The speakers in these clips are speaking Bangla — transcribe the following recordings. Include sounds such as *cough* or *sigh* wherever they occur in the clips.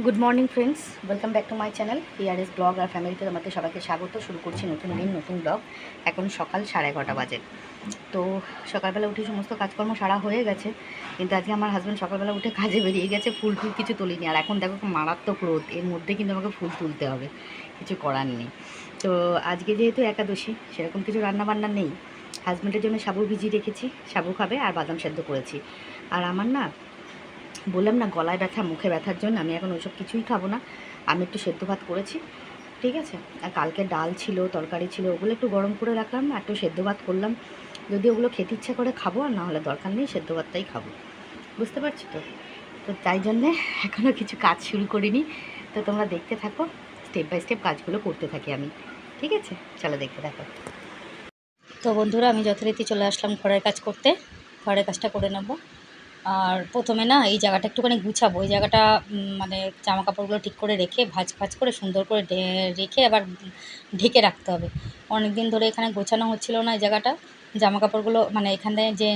Good morning friends welcome back to my channel PRS blog আর ফ্যামিলিতে তোমাদের সবাইকে স্বাগত। শুরু করছি নতুন দিন, নতুন ব্লগ এখন সকাল সাড়ে এগারোটা বাজে। তো সকালবেলা উঠে সমস্ত কাজকর্ম সারা হয়ে গেছে। কিন্তু আজকে আমার হাজব্যান্ড সকালবেলা উঠে কাজে বেরিয়ে গেছে, ফুল টুল কিছু তুলিনি। আর এখন দেখো মারাত্মক রোদ, এর মধ্যে কিন্তু আমাকে ফুল তুলতে হবে। কিছু করার নেই। তো আজকে যেহেতু একাদশী, সেরকম কিছু রান্না বান্না নেই। হাজব্যান্ডের জন্য সাবু ভিজিয়ে রেখেছি, সাবু খাবে আর বাদাম সেদ্ধ করেছি। আর আমার না বললাম না, গলায় ব্যথা, মুখে ব্যথার জন্য, আমি এখন ওইসব কিছুই খাব না। আমি একটু সেদ্ধ ভাত করেছি, ঠিক আছে? আর কালকে ডাল ছিল, তরকারি ছিল, ওগুলো একটু গরম করে রাখলাম একটু সেদ্ধ ভাত করলাম। যদি ওগুলো খেতে ইচ্ছা করে খাব, আর না হলে দরকার নেই, সেদ্ধ ভাতটাই খাব। বুঝতে পারছি তো? তো তাই জন্যে এখনও কিছু কাজ শুরু করিনি। তো তোমরা দেখতে থাকো স্টেপ বাই স্টেপ কাজগুলো করতে থাকি আমি, ঠিক আছে? চলো দেখতে থাকো। তো বন্ধুরা, আমি যথারীতি চলে আসলাম ঘরের কাজ করতে। ঘরের কাজটা করে নেব। আর প্রথমে না এই জায়গাটা একটুখানি গুছাবো। এই জায়গাটা মানে জামা কাপড়গুলো ঠিক করে রেখে, ভাজ ভাজ করে সুন্দর করে রেখে আবার ঢেকে রাখতে হবে। অনেক দিন ধরে এখানে গোছানো হচ্ছিল না এই জায়গাটা। জামা কাপড়গুলো মানে এখানে যে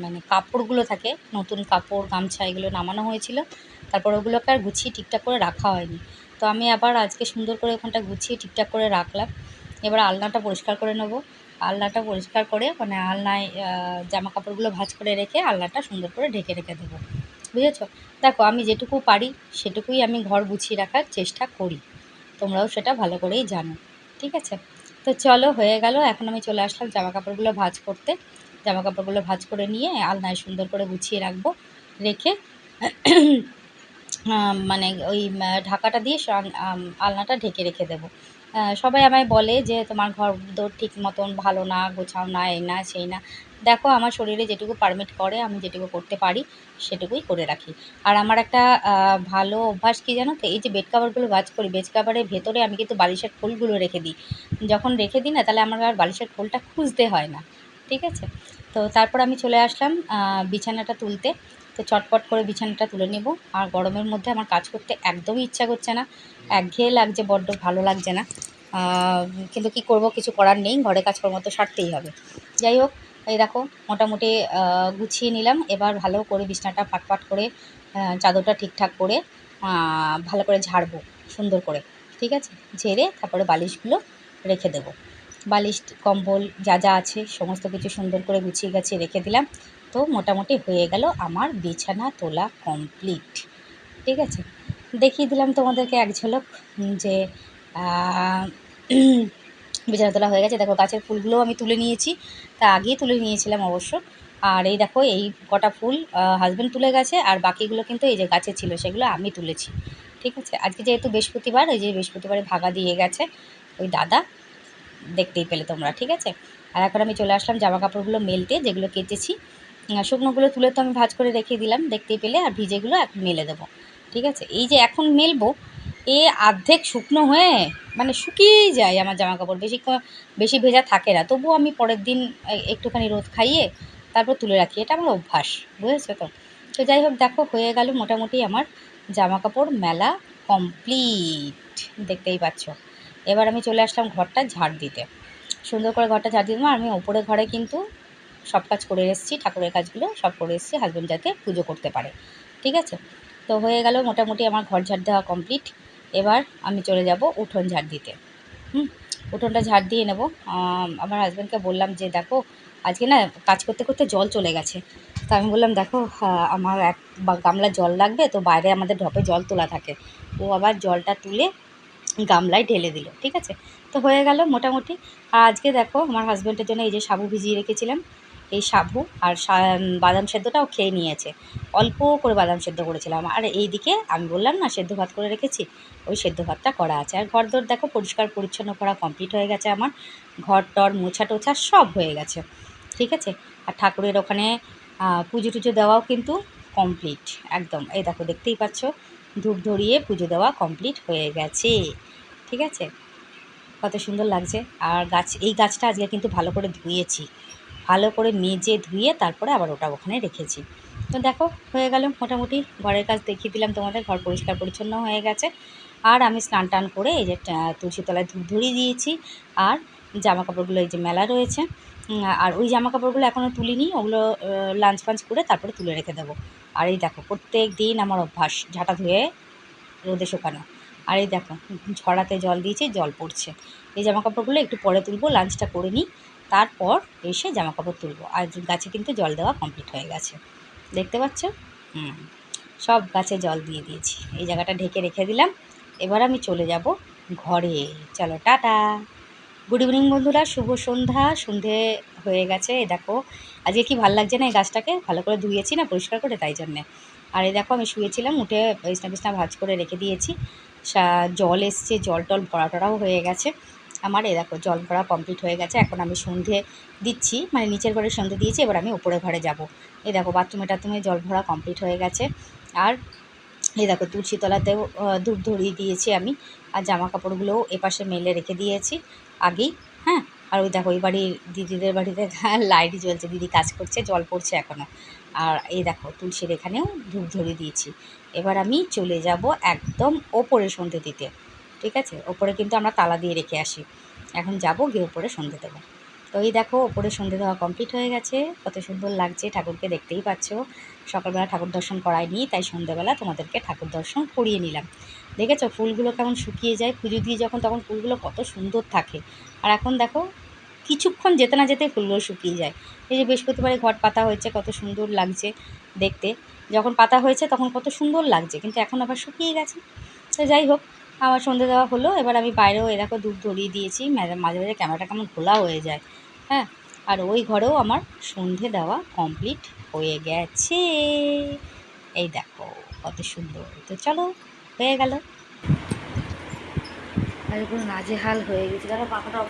মানে কাপড়গুলো থাকে, নতুন কাপড়, গামছা, এগুলো নামানো হয়েছিল। তারপর ওগুলোকে আর গুছিয়ে ঠিকঠাক করে রাখা হয়নি। তো আমি আবার আজকে সুন্দর করে ওখানটা গুছিয়ে ঠিকঠাক করে রাখলাম। এবার আলনাটা পরিষ্কার করে নেব। আলনাটা পরিষ্কার করে মানে আলনায় জামা কাপড়গুলো ভাঁজ করে রেখে আলনাটা সুন্দর করে ঢেকে রেখে দেবো। বুঝেছ? দেখো, আমি যেটুকু পারি, সেটুকুই আমি ঘর গুছিয়ে রাখার চেষ্টা করি। তোমরাও সেটা ভালো করেই জানো। ঠিক আছে? তো চলো, হয়ে গেল। এখন আমি চলে আসলাম জামা কাপড়গুলো ভাজ করতে। জামা কাপড়গুলো ভাঁজ করে নিয়ে আলনায় সুন্দর করে গুছিয়ে রাখব। রেখে মানে ওই ঢাকাটা দিয়ে আলনাটা ঢেকে রেখে দেবো। সবাই আমায় বলে যে তোমার ঘর দোর ঠিক মতন ভালো না, গোছাও না, এই না, সেই না। দেখো, আমার শরীরে যেটুকু পারমিট করে, আমি যেটুকু করতে পারি, সেটুকুই করে রাখি। আর আমার একটা ভালো অভ্যাস কী জানো তো? এই যে বেড কাভারগুলো ভাজ করি বেড কাভারের ভেতরে আমি কিন্তু বালিশের খোলগুলো রেখে দিই। যখন রেখে দিই না, তাহলে আমার আর বালিশের খোলটা খুঁজতে হয় না। ঠিক আছে? তো তারপর আমি চলে আসলাম বিছানাটা তুলতে। তো চটপট করে বিছানাটা তুলে নেব। আর গরমের মধ্যে আমার কাজ করতে একদমই ইচ্ছা করছে না। একঘেয়ে লাগছে, বড্ড ভালো লাগছে না। কিন্তু কি করব, কিছু করার নেই। ঘরে কাজকর্ম তো সারতেই হবে। যাই হোক, এই দেখো, মোটামুটি গুছিয়ে নিলাম। এবার ভালো করে বিছানাটা ফাটফাট করে চাদরটা ঠিকঠাক করে ভালো করে ঝাড়বো, সুন্দর করে। ঠিক আছে? ঝেড়ে তারপরে বালিশগুলো রেখে দেবো। বালিশ, কম্বল যা যা আছে সমস্ত কিছু সুন্দর করে গুছিয়ে গাছিয়ে রেখে দিলাম। তো মোটামুটি হয়ে গেল আমার বিছানা তোলা কমপ্লিট ঠিক আছে? দেখিয়ে দিলাম তোমাদেরকে এক ঝলক যে বিছানা তোলা হয়ে গেছে। দেখো গাছের ফুলগুলোও আমি তুলে নিয়েছি। তা আগেই তুলে নিয়েছিলাম অবশ্য। আর এই দেখো, এই কটা ফুল হাজব্যান্ড তুলে গেছে আর বাকিগুলো কিন্তু এই যে গাছে ছিল সেগুলো আমি তুলেছি। ঠিক আছে? আজকে যেহেতু বৃহস্পতিবার ওই যে বৃহস্পতিবারে ভাগা দিয়ে গেছে ওই দাদা। দেখতেই পেলে তোমরা, ঠিক আছে? আর এখন আমি চলে আসলাম জামা কাপড়গুলো মেলতে, যেগুলো কেচেছি। শুকনোগুলো তুলে তো আমি ভাঁজ করে রেখে দিলাম, দেখতেই পেলে, আর ভিজেগুলো এখন মেলে দেবো, ঠিক আছে? এই যে এখন মেলবো, এ অর্ধেক শুকনো হয়ে মানে শুকিয়েই যায় আমার জামা কাপড় বেশি বেশি ভেজা থাকে না। তবুও আমি পরের দিন একটুখানি রোদ খাইয়ে তারপর তুলে রাখি, এটা আমার অভ্যাস, বুঝেছ তো? তো যাই হোক, দেখো, হয়ে গেল মোটামুটি আমার জামা কাপড় মেলা কমপ্লিট, দেখতেই পাচ্ছ। এবার আমি চলে আসলাম ঘরটা ঝাড় দিতে। সুন্দর করে ঘরটা ঝাড় দেবো। আমি ওপরে ঘরে কিন্তু সব কাজ করে এসেছি, ঠাকুরের কাজগুলো সব করে এসেছি হাজব্যান্ড যাতে পুজো করতে পারে। ঠিক আছে? তো হয়ে গেল মোটামুটি আমার ঘর ঝাড় দেওয়া কমপ্লিট এবার আমি চলে যাব উঠোন ঝাড় দিতে। হুম? উঠোনটা ঝাড় দিয়ে নেব। আমার হাজব্যান্ডকে বললাম যে, দেখো, আজকে না কাজ করতে করতে জল চলে গেছে। তো আমি বললাম, দেখো আমার এক গামলা জল লাগবে, তো বাইরে আমাদের ঢপে জল তোলা থাকে। ও আবার জলটা তুলে গামলায় ঢেলে দিল, ঠিক আছে? তো হয়ে গেল মোটামুটি। আর আজকে দেখো আমার হাজব্যান্ডের জন্য এই যে সাবু ভিজিয়ে রেখেছিলাম, এই সাবু আর বাদাম সেদ্ধটাও খেয়ে নিয়েছে। অল্প করে বাদাম সেদ্ধ করেছিলাম। আর এই দিকে আমি বললাম না, সেদ্ধ ভাত করে রেখেছি, ওই সেদ্ধ ভাতটা করা আছে। আর ঘর দর দেখো পরিষ্কার পরিচ্ছন্ন করা কমপ্লিট হয়ে গেছে আমার। ঘর টর মোছা টোছা সব হয়ে গেছে, ঠিক আছে? আর ঠাকুরের ওখানে পুজো টুজো দেওয়াও কিন্তু কমপ্লিট একদম। এই দেখো দেখতেই পাচ্ছ, ধূপ ধরিয়ে পুজো দেওয়া কমপ্লিট হয়ে গেছে। ঠিক আছে? কত সুন্দর লাগছে। আর গাছ, এই গাছটা আজকে কিন্তু ভালো করে ধুয়েছি। ভালো করে মেজে ধুয়ে তারপরে আবার ওটা ওখানে রেখেছি। তো দেখো, হয়ে গেল মোটামুটি। ঘরের কাজ দেখিয়ে দিলাম তোমাদের, ঘর পরিষ্কার পরিচ্ছন্ন হয়ে গেছে। আর আমি স্নান টান করে এই যে তুলসী তলায় ধূপ ধরিয়ে দিয়েছি। আর জামা কাপড়গুলো এই যে মেলা রয়েছে। আর ওই জামা কাপড়গুলো এখনও তুলিনি। ওগুলো লাঞ্চ ফাঞ্চ করে তারপরে তুলে রেখে দেবো। আর এই দেখো, প্রত্যেক দিন আমার অভ্যাস, ঝাঁটা ধুয়ে রোদে শুকানো। আর এই দেখো, ঝরাতে জল দিয়েছি, জল পড়ছে। এই জামা কাপড়গুলো একটু পরে তুলবো লাঞ্চটা করে নিই। তারপর এসে জামা কাপড় তুলবো। আর গাছে কিন্তু জল দেওয়া কমপ্লিট হয়ে গেছে। দেখতে পাচ্ছ? হুম, সব গাছে জল দিয়ে দিয়েছি। এই জায়গাটা ঢেকে রেখে দিলাম। এবার আমি চলে যাব ঘরে। চলো, টাটা। গুড ইভিনিং বন্ধুরা, শুভ সন্ধ্যা। সন্ধে হয়ে গেছে, এই দেখো। আজকে কি ভালো লাগছে না এই গাছটাকে? ভালো করে ধুয়েছি না, পরিষ্কার করে, তাই জন্যে। আর এই দেখো, আমি শুয়েছিলাম, উঠে বিছনা বিছনা ভাজ করে রেখে দিয়েছি। জল এসছে, জল টল ভরা টরাও হয়ে গেছে। আমার এ দেখো, জল ভরা কমপ্লিট হয়ে গেছে। এখন আমি সন্ধে দিচ্ছি মানে নিচের ঘরে সন্ধে দিয়েছি, এবার আমি উপরে ঘরে যাব। এই দেখো বাথরুমে টাথরুমে জল ভরা কমপ্লিট হয়ে গেছে। আর এই দেখো, তুলসীতলাতেও ধূপ ধরিয়ে দিয়েছি আমি। আর জামা কাপড়গুলোও এপাশে মেলে রেখে দিয়েছি আগেই হ্যাঁ? আর ওই দেখো, ওই বাড়ির দিদিদের বাড়িতে *laughs* লাইট জ্বলছে, দিদি কাজ করছে, জল পড়ছে এখনও আর এই দেখো তুলসীর এখানেও ধূপ ধরিয়ে দিয়েছি। এবার আমি চলে যাব একদম ওপরে সন্ধে দিতে, ঠিক আছে? ওপরে কিন্তু আমরা তালা দিয়ে রেখে আসি। এখন যাব গিয়ে ওপরে সন্ধে দেবো। তো এই দেখো ওপরে সন্ধে দেওয়া কমপ্লিট হয়ে গেছে। কত সুন্দর লাগছে, ঠাকুরকে দেখতেই পাচ্ছ। সকালবেলা ঠাকুর দর্শন করায়নি, তাই সন্ধেবেলা তোমাদেরকে ঠাকুর দর্শন করিয়ে নিলাম। দেখেছ ফুলগুলো কেমন শুকিয়ে যায়? পুজো দিয়ে যখন, তখন ফুলগুলো কত সুন্দর থাকে। আর এখন দেখো কিছুক্ষণ যেতে না যেতে ফুলগুলো শুকিয়ে যায়। এই যে বৃহস্পতিবারে ঘট পাতা হয়েছে, কত সুন্দর লাগছে দেখতে। যখন পাতা হয়েছে তখন কত সুন্দর লাগছে, কিন্তু এখন আবার শুকিয়ে গেছে। তো যাই হোক আমার সন্ধে দেওয়া হলো, এবার আমি বাইরেও এরকম দুধ ধরিয়ে দিয়েছি। মাঝে মাঝে ক্যামেরাটা কেমন খোলা হয়ে যায় হ্যাঁ? আর ওই ঘরেও আমার সন্ধে দেওয়া কমপ্লিট হয়ে গেছে। এই দেখো কত সুন্দর। তো চলো, হয়ে গেল। আর নাজেহাল হয়ে গেছে। দাদা পাখাটা অফ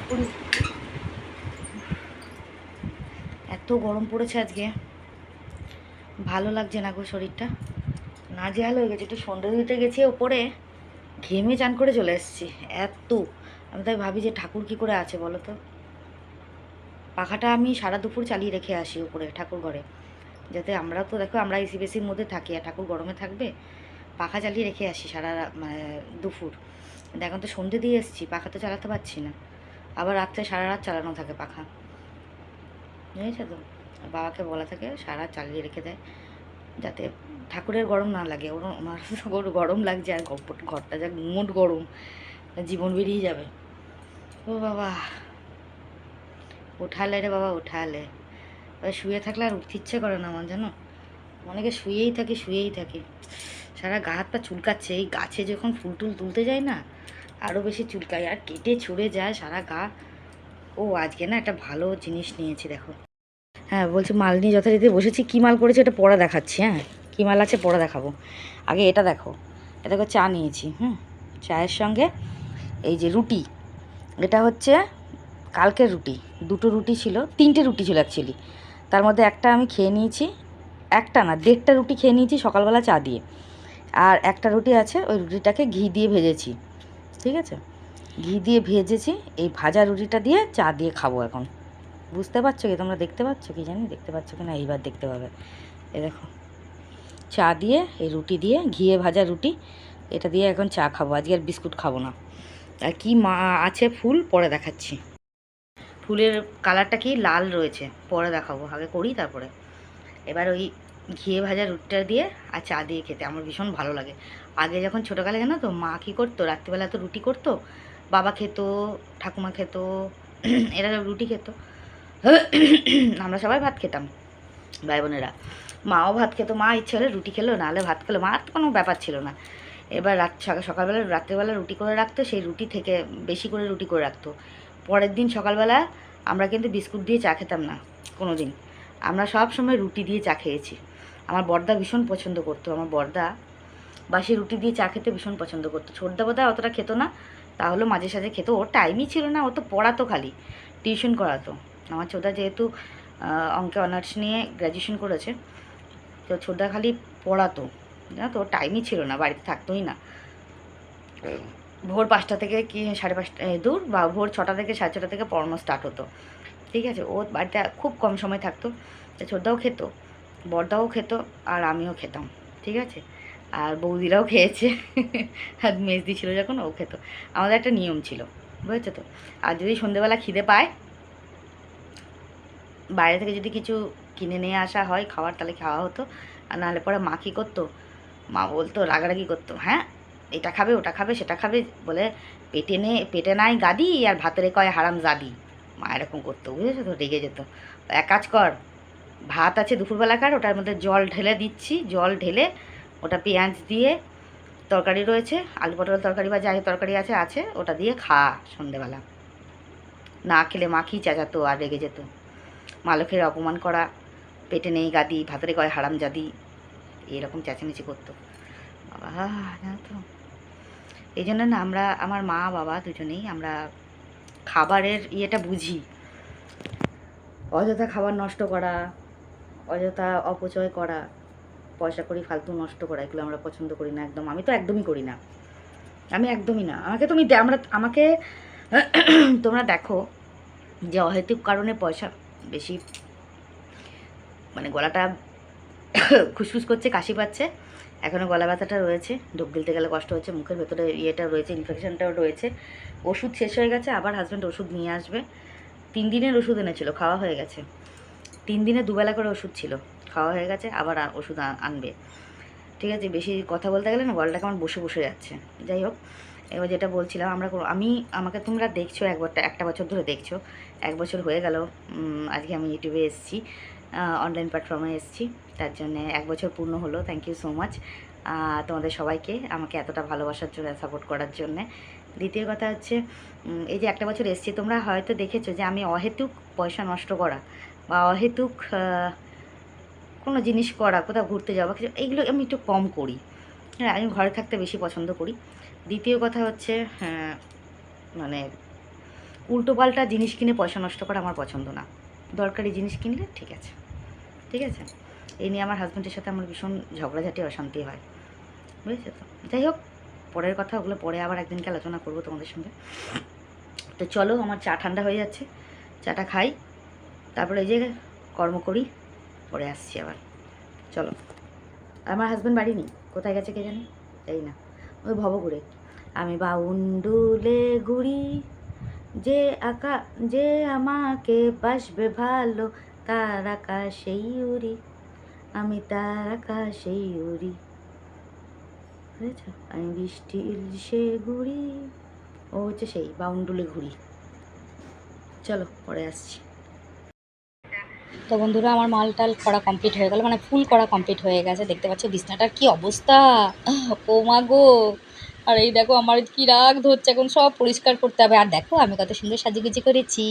এত গরম পড়েছে আজকে। ভালো লাগছে না গো শরীরটা। না নাজেহাল হয়ে গেছে, একটু সন্ধে দিতে গেছি ওপরে, ঘেমে চান করে চলে এসেছি, এত। আমি তাই ভাবি যে ঠাকুর কি করে আছে বলো তো? পাখাটা আমি সারা দুপুর চালিয়ে রেখে আসি উপরে ঠাকুর ঘরে। যাতে আমরা তো দেখো, আমরা এসি বেসির মধ্যে থাকি, আর ঠাকুর গরমে থাকবে, পাখা চালিয়ে রেখে আসি সারা মানে দুপুর। এখন তো সন্ধে দিয়ে এসেছি, পাখা তো চালাতে পারছি না। আবার রাত্রে সারা রাত চালানো থাকে পাখা। বুঝেছ তো। বাবাকে বলা থাকে, সারা চালিয়ে রেখে দেয়, যাতে ঠাকুরের গরম না লাগে। ওর ওর গরম লাগছে আর ঘর- ঘরটা যা মোট গরম জীবন বেরিয়ে যাবে। ও বাবা, উঠালে রে বাবা ওই শুয়ে থাকলে আর উঠতে ইচ্ছে করে না আমার, জানো? অনেকে শুয়েই থাকে শুয়েই থাকে। সারা গা হাত পা চুলকাচ্ছে। এই গাছে যখন ফুল টুল তুলতে যায় না আরও বেশি চুলকায়। আর কেটে ছুঁড়ে যায় সারা গা। ও, আজকে না একটা ভালো জিনিস নিয়েছি, দেখো। হ্যাঁ বলছি মাল নিয়ে যথারীতি বসেছি, কী মাল করেছি এটা পরে দেখাচ্ছি হ্যাঁ? কী মাল আছে পরে দেখাবো। আগে এটা দেখো এটা দেখো চা নিয়েছি, হুম? চায়ের সঙ্গে এই যে রুটি, এটা হচ্ছে কালকের রুটি, দুটো রুটি ছিল, তিনটে রুটি ছিল অ্যাকচুয়ালি তার মধ্যে একটা আমি খেয়ে নিয়েছি, একটা না, দেড়টা রুটি খেয়ে নিয়েছি সকালবেলা চা দিয়ে। আর একটা রুটি আছে, ওই রুটিটাকে ঘি দিয়ে ভেজেছি, ঠিক আছে? ঘি দিয়ে ভেজেছি, এই ভাজা রুটিটা দিয়ে চা দিয়ে খাব এখন। বুঝতে পারছ কি? তোমরা দেখতে পাচ্ছ কি জানি? দেখতে পাচ্ছ কি না এইবার দেখতে পাবে। এ দেখো। চা দিয়ে, এই রুটি দিয়ে, ঘিয়ে ভাজা রুটি, এটা দিয়ে এখন চা খাব। আজকে আর বিস্কুট খাব না। আর কি মা, আছে ফুল? পরে দেখাচ্ছি। ফুলের কালারটা কি? লাল রয়েছে। পরে দেখাবো। আগে করি তারপরে। এবার ওই ঘিয়ে ভাজা রুটিটা দিয়ে আর চা দিয়ে খেতে। আমার ভীষণ ভালো লাগে। আগে যখন ছোটোকালে জানো তো, মা কী করতো? রাত্রিবেলা তো রুটি করতো। বাবা খেত, ঠাকুমা খেত, *clears throat* এরা সব রুটি খেত। *clears throat* আমরা সবাই ভাত খেতাম, ভাই বোনেরা। মাও ভাত খেত, মা ইচ্ছে হলে রুটি খেলো, নাহলে ভাত খেলো, মার তো কোনো ব্যাপার ছিল না। এবার রাত সকাল সকালবেলা, রাত্রেবেলা রুটি করে রাখতো, সেই রুটি থেকে বেশি করে রুটি করে রাখতো। পরের দিন সকালবেলা আমরা কিন্তু বিস্কুট দিয়ে চা খেতাম না কোনো দিন আমরা সব সময় রুটি দিয়ে চা খেয়েছি। আমার বর্দা ভীষণ পছন্দ করতো, আমার বর্দা বাসি রুটি দিয়ে চা খেতে ভীষণ পছন্দ করতো। ছোটদা বোধহয় অতটা খেতো না তাহলেও মাঝে সাঝে খেত। ওর টাইমই ছিল না, ও তো পড়াতো খালি টিউশন করাতো। আমার ছোটা যেহেতু অঙ্কে অনার্স নিয়ে গ্র্যাজুয়েশন করেছে, তো ছোটদা খালি পড়াতো। জানো তো, ওর টাইমই ছিল না, বাড়িতে থাকতোই না। ভোর পাঁচটা থেকে কি, সাড়ে পাঁচটা দূর বা ভোর ছটা থেকে সাড়ে ছটা থেকে পড়ানো স্টার্ট হতো। ঠিক আছে, ও বাড়িতে খুব কম সময় থাকতো ছোটদাও খেত বড়দাও খেত, আর আমিও খেতাম। ঠিক আছে? আর বৌদিরাও খেয়েছে। আর মেজদি ছিল যখন, ও খেত। আমাদের একটা নিয়ম ছিল, বুঝেছ তো? আর যদি সন্ধেবেলা খিদে পায়, বাইরে থেকে যদি কিছু কিনে নিয়ে আসা হয়, খাবার, তাহলে খাওয়া হতো। আর নাহলে পরে মা কী করতো? মা বলতো, রাগারাগি করতো হ্যাঁ এটা খাবে, ওটা খাবে, সেটা খাবে। বলে, পেটে নে, পেটে নাই গাদি, আর ভাতেরে কয় হারাম জাদি। মা এরকম করতো, বুঝেছ তো? রেগে যেত। এক কাজ কর, ভাত আছে দুপুরবেলাকার, ওটার মধ্যে জল ঢেলে দিচ্ছি, জল ঢেলে ওটা পেঁয়াজ দিয়ে তরকারি রয়েছে, আলু পটল তরকারি বা যাই তরকারি আছে আছে, ওটা দিয়ে খা সন্ধেবেলা। না খেলে মাখি চেঁচাতো আর রেগে যেত। মালকের অপমান করা, পেটে নেই গাদি, ভাতেরে কয় হারাম জাদি, এরকম চেঁচামেচি করতো। বাবা তো। এই জন্য না আমরা, আমার মা, বাবা দুজনেই আমরা খাবারের ইয়েটা বুঝি। অযথা খাবার নষ্ট করা, অযথা অপচয় করা পয়সা করি, ফালতু নষ্ট করা, এগুলো আমরা পছন্দ করি না, একদম, আমি তো একদমই করি না। আমি একদমই না। আমাকে তুমি আমরা, আমাকে *clears throat* তোমরা দেখো যে অহেতুক কারণে পয়সা বেশি মানে গলাটা *clears throat* খুসখুস করছে, কাশি পাচ্ছে। এখনও গলা ব্যথাটা রয়েছে, ঢোক গিলতে গেলে কষ্ট হচ্ছে, মুখের ভেতরে ইয়েটা রয়েছে ইনফেকশনটাও রয়েছে। ওষুধ শেষ হয়ে গেছে, আবার হাজব্যান্ড ওষুধ নিয়ে আসবে। তিন দিনের ওষুধ এনেছিল, খাওয়া হয়ে গেছে। তিন দিনে দুবেলা করে ওষুধ ছিল। খাওয়া হয়ে গেছে, আবার ওষুধ আনবে। ঠিক আছে, বেশি কথা বলতে গেলে না গলাটা কেমন বসে বসে যাচ্ছে। যাই হোক, এবার যেটা বলছিলাম, আমরা আমি, আমাকে তোমরা দেখছ একবারটা একটা বছর ধরে দেখছ, এক বছর হয়ে গেল আজকে আমি ইউটিউবে এসেছি অনলাইন প্ল্যাটফর্মে এসেছি, তার জন্য এক বছর পূর্ণ হলো থ্যাংক ইউ সো মাচ তোমাদের সবাইকে, আমাকে এতটা ভালোবাসার জন্য সাপোর্ট করার জন্যে। দ্বিতীয় কথা হচ্ছে এই যে একটা বছর এসেছি, তোমরা হয়তো দেখেছ যে আমি অহেতুক পয়সা নষ্ট করা, বা অহেতুক কোনো জিনিস করা কোথাও ঘুরতে যাওয়া কিছু এইগুলো আমি একটু কম করি। হ্যাঁ আমি ঘরে থাকতে বেশি পছন্দ করি। দ্বিতীয় কথা হচ্ছে হ্যাঁ, মানে উল্টোপাল্টা জিনিস কিনে পয়সা নষ্ট করা আমার পছন্দ না। দরকারি জিনিস কিনলে ঠিক আছে। ঠিক আছে? এই নিয়ে আমার হাজব্যান্ডের সাথে আমার ভীষণ ঝগড়াঝাটি অশান্তি হয়। বুঝেছ তো? যাই হোক পরের কথা ওগুলো পরে আবার একদিনকে আলোচনা করব তোমাদের সঙ্গে। তো চলো আমার চা ঠান্ডা হয়ে যাচ্ছে। চাটা খাই। তারপরে এই যে কর্ম করি। পরে আসছি আবার। চলো। আমার হাজব্যান্ড বাড়ি নেই। কোথায় গেছে কে জানি? এই না। ওই ভবঘুরে। আমি বাউন্ডুলে ঘুরি। যে আকা, যে আমাকে বাসবে ভালো, তার আকাশেই উড়ি। আমি তার আকাশেই উড়ি। বুঝেছ আমি বৃষ্টির সে ঘুরি। ও হচ্ছে সেই, বাউন্ডুলে ঘুরি। চলো, পরে আসছি। তো বন্ধুরা, আমার মাল টাল করা কমপ্লিট হয়ে গেল মানে ফুল করা কমপ্লিট হয়ে গেছে। দেখতে পাচ্ছ, বিছনাটার কি অবস্থা? ও মা গো! আর এই দেখো, আমার কি রাগ ধরছে, এখন সব পরিষ্কার করতে হবে। আর দেখো, আমি কত সুন্দর সাজিগুজি করেছি।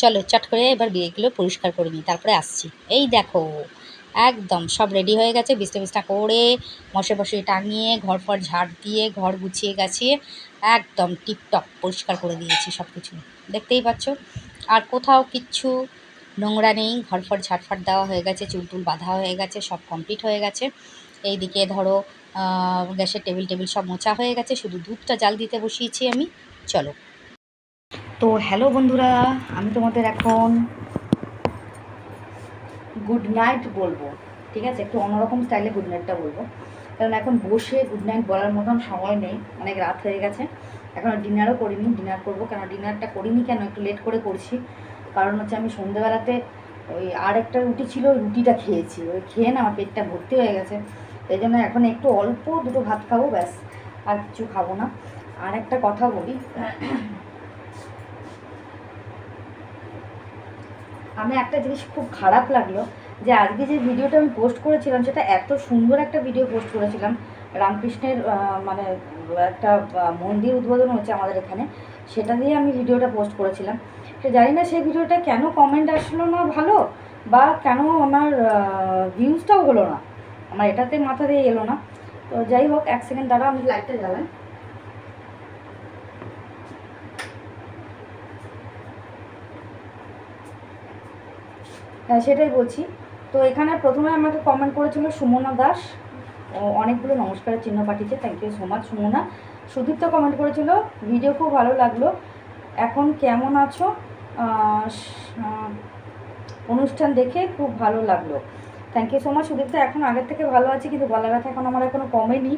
চলো, চট করে এবার বিয়েগুলো পরিষ্কার করে নিই, তারপরে আসছি। এই দেখো, একদম সব রেডি হয়ে গেছে, বিছনা বিছনা করে মশে বসে টাঙিয়ে, ঘর ফর ঝাড় দিয়ে, ঘর গুছিয়ে গেছিয়ে একদম টিপটপ পরিষ্কার করে দিয়েছি সব কিছু দেখতেই পাচ্ছ? আর কোথাও কিচ্ছু নোংরা নেই ঘর ফর ঝাটফাট দেওয়া হয়ে গেছে, চুল টুল বাঁধা হয়ে গেছে, সব কমপ্লিট হয়ে গেছে। এইদিকে ধরো গ্যাসের টেবিল টেবিল সব মোছা হয়ে গেছে, শুধু দুধটা জাল দিতে বসিয়েছি আমি। চলো। তো হ্যালো বন্ধুরা, আমি তোমাদের এখন গুড নাইট বলব, ঠিক আছে? একটু অন্যরকম স্টাইলে গুড নাইটটা বলব। কারণ এখন বসে গুড নাইট বলার মতন সময় নেই, অনেক রাত হয়ে গেছে। এখন ডিনারও করিনি ডিনার করব কেন? ডিনারটা করিনি কেন? একটু লেট করে করছি। কারণ হচ্ছে আমি সন্ধ্যেবেলাতে ওই আর একটা রুটি ছিল রুটিটা খেয়েছি। ওই খেয়ে না আমার পেটটা ভর্তি হয়ে গেছে। এই জন্য এখন একটু অল্প দুটো ভাত খাব, ব্যাস, আর কিছু খাব না। আর একটা কথা বলি। আমি একটা জিনিস খুব খারাপ লাগল, যে আজকে যে ভিডিওটা আমি পোস্ট করেছিলাম, সেটা এত সুন্দর একটা ভিডিও পোস্ট করেছিলাম। রামকৃষ্ণের মানে একটা মন্দির উদ্বোধন হচ্ছে আমাদের এখানে। সেটা দিয়ে আমি ভিডিওটা পোস্ট করেছিলাম। তো জানি না সেই ভিডিওটা কেন কমেন্ট আসলো না ভালো বা কেন আমার ভিউজটাও হলো না। আমার এটাতে মাথা দিয়ে এলো না। তো যাই হোক, এক সেকেন্ড দাঁড়া, আমি লাইটটা জ্বালাই। হ্যাঁ সেটাই বলছি। তো এখানে প্রথমে আমাকে কমেন্ট করেছিল সুমনা দাস। অনেকগুলো নমস্কারের চিহ্ন পাঠিয়েছে। Thank you so much Sumana. Sudipta comment করেছিল, ভিডিও খুব ভালো লাগল। এখন কেমন আছো? অনুষ্ঠান দেখে খুব ভালো লাগল। Thank you so much Sudipta. এখন আগের থেকে ভালো আছি, কিন্তু গলা ব্যথা এখন আমার এখনও কমেনি।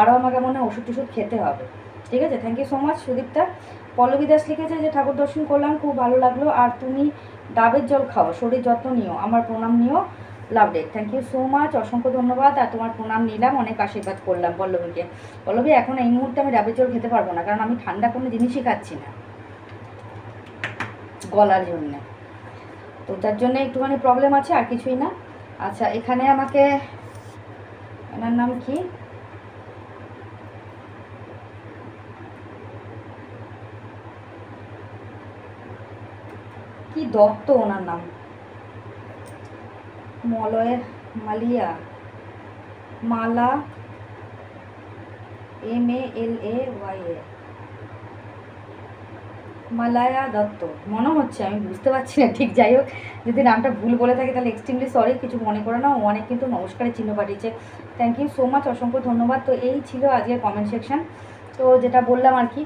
আরও আমাকে মনে হয় ওষুধ টষুধ খেতে হবে। ঠিক আছে? Thank you so much Sudipta. Pallabi Das লিখেছে যে, ঠাকুর দর্শন করলাম, খুব ভালো লাগল। আর তুমি ডাবের জল খাও, শরীর যত্ন নিও, আমার প্রণাম নিও। Love day thank you so much অসংখ্য ধন্যবাদ। আর তোমার প্রণাম নিলাম, অনেক আশীর্বাদ করলাম পল্লবীকে। পল্লবী, এখন এই মুহূর্তে আমি ডাবের জল খেতে পারব না, কারণ আমি ঠান্ডা কোনো জিনিসই খাচ্ছি না। গলার জন্যে। তো তার জন্য একটুখানি প্রবলেম আছে, আর কিছুই না। আচ্ছা এখানে আমাকে এনার নাম কি? কি দত্ত ওনার নাম? মলয়ের Maliya. Mala M A L A Y A Malaya Dutta. মনে হচ্ছে, আমি বুঝতে পারছি না। ঠিক, যাই হোক, যদি নামটা ভুল বলে থাকি, তাহলে এক্সট্রিমলি সরি কিছু মনে করে না। অনেক কিন্তু নমস্কারের চিহ্ন পাঠিয়েছে। থ্যাংক ইউ সো মাচ অসংখ্য ধন্যবাদ। তো এই ছিল আজকের কমেন্ট সেকশন তো যেটা বললাম আর কি,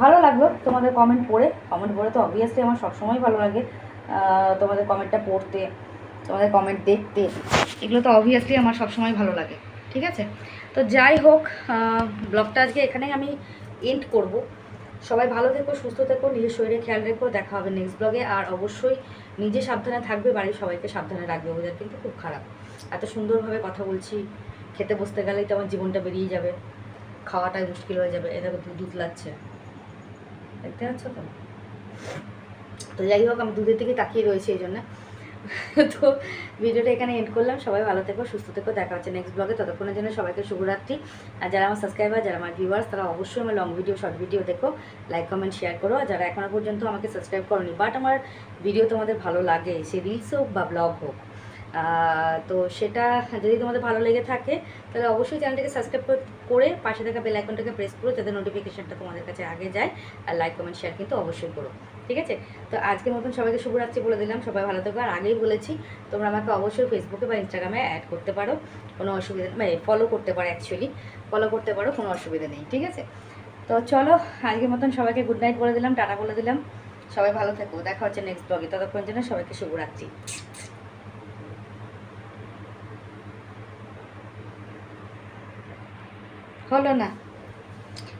ভালো লাগল তোমাদের কমেন্ট পড়ে। কমেন্ট পড়ে তো অবভিয়াসলি আমার সবসময় ভালো লাগে তোমাদের কমেন্টটা পড়তে, তোমাদের কমেন্ট দেখতে। এগুলো তো অবভিয়াসলি আমার সবসময় ভালো লাগে। ঠিক আছে? তো যাই হোক ব্লগটা আজকে এখানেই আমি এন্ড করব। সবাই ভালো থেকো, সুস্থ থেকো, নিজের শরীরে খেয়াল রেখো, দেখা হবে নেক্সট ব্লগে আর অবশ্যই নিজে সাবধানে থাকবে, বাড়ির সবাইকে সাবধানে রাখবে, ওদের কিন্তু খুব খারাপ। এত সুন্দরভাবে কথা বলছি, খেতে বসতে গেলেই তো আমার জীবনটা বেরিয়ে যাবে, খাওয়াটাই মুশকিল হয়ে যাবে এদের দুধ দুধ লাগছে। দেখতে পাচ্ছ তো? তো যাই হোক, আমি দুধের দিকে তাকিয়ে রয়েছি এই জন্য। তো ভিডিওটা এখানে এন্ড করলাম। সবাই ভালো থেকো, সুস্থ থেকো। দেখা হচ্ছে নেক্সট ব্লগে ততক্ষণের জন্য সবাইকে শুভরাত্রি। আর যারা আমার সাবস্ক্রাইবার যারা আমার ভিউয়ার্স তারা অবশ্যই আমার লং ভিডিও শর্ট ভিডিও দেখো। লাইক কমেন্ট শেয়ার করো। আর যারা এখনও পর্যন্ত আমাকে সাবস্ক্রাইব করনি বাট আমার ভিডিও তোমাদের ভালো লাগে, সে রিলস হোক বা ব্লগ হোক তো সেটা যদি তোমাদের ভালো লেগে থাকে, তাহলে অবশ্যই চ্যানেলটাকে সাবস্ক্রাইব করে পাশে থাকা বেল আইকনটাকে প্রেস করো, যাতে নোটিফিকেশনটা তোমাদের কাছে আগে যায়। আর লাইক কমেন্ট শেয়ার কিন্তু অবশ্যই করো। ঠিক আছে? তো আজকের মতন সবাইকে শুভরাত্রি বলে দিলাম, সবাই ভালো থাকো। আর আগেই বলেছি, তোমরা আমাকে অবশ্যই ফেসবুকে বা ইনস্টাগ্রামে অ্যাড করতে পারো। কোনো অসুবিধা মানে ফলো করতে পারো অ্যাকচুয়ালি ফলো করতে পারো, কোনো অসুবিধা নেই, ঠিক আছে? তো চলো, আজকের মতন সবাইকে গুড নাইট বলে দিলাম, টাটা বলে দিলাম। সবাই ভালো থেকো, দেখা হচ্ছে নেক্সট ব্লগে ততক্ষণ জন্য সবাইকে শুভরাত্রি। হলো না।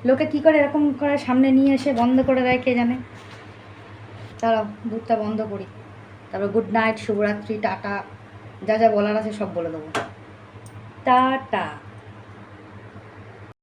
লোকে কি করে এরকম করে সামনে নিয়ে এসে বন্ধ করে দেয় কে জানে? দাঁড়াও দুধটা বন্ধ করি। তারপর গুড নাইট শুভরাত্রি, টাটা, যা যা বলার আছে সব বলে দেবো। টাটা।